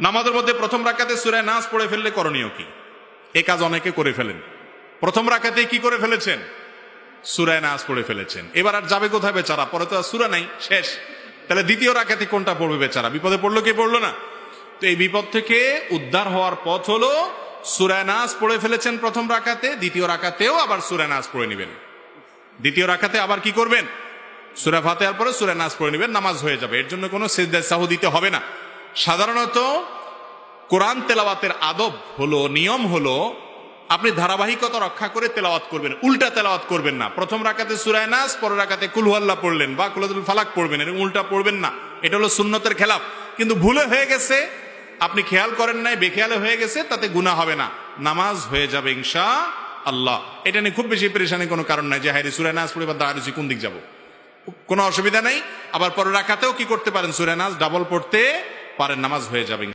নামাজের মধ্যে প্রথম রাকাতে সুরায় নাচ পড়ে ফেললে করণীয় কি? এ কাজ অনেকে করে ফেলেন। প্রথম রাকাতে কি করে ফেলেছেন? সুরায় নাচ পড়ে ফেলেছেন। এবার আর যাবে কোথায় বেচারা? পরে তো আর সুরা নাই, শেষ। তাহলে দ্বিতীয় রাকাতে কোনটা পড়বে বেচারা? বিপদে পড়ল কি পড়ল না? তো এই বিপদ থেকে উদ্ধার হওয়ার পথ হলো সুরায় নাচ পড়ে ফেলেছেন প্রথম রাকাতে, দ্বিতীয় রাকাতেও আবার সুরায় নাচ পড়ে নেবেন। দ্বিতীয় রাকাতে আবার কি করবেন? সুরা ফাতেহার পরে সুরা নাচ পড়ে নেবেন, নামাজ হয়ে যাবে। এর জন্য কোনো সেজদা দিতে হবে না। সাধারণত কোরআন তেলাওয়াতের আদব হলো, নিয়ম হলো, আপনি ধারাবাহিকতা রক্ষা করে তেলাওয়াত করবেন, উল্টা তেলাওয়াত করবেন না। প্রথম রাকাতে সুরায় নাস পরের রাকাতে কুলহুয়াল্লাহ পড়লেন, বা কুলাদুল ফালাক পড়বেন, এরকম উল্টা পড়বেন না। এটা হলো সুন্নতের খেলাফ। কিন্তু ভুলে হয়ে গেছে, আপনি খেয়াল করেন নাই, বেখেয়ালে হয়ে গেছে, তাতে গুণা হবে না। নামাজ হয়ে যাবে ইনশা আল্লাহ। এটা নিয়ে খুব বেশি পরেশানি কোনো কারণ নাই যে হাইরে সুরায় নাস পড়ে বা দাঁড়িয়েছি কোন দিক যাব? কোনো অসুবিধা নেই। আবার পরে রাখাতেও কি করতে পারেন? সুরায় নাস ডাবল পড়তে পারেন নামাজ হয়ে যাবে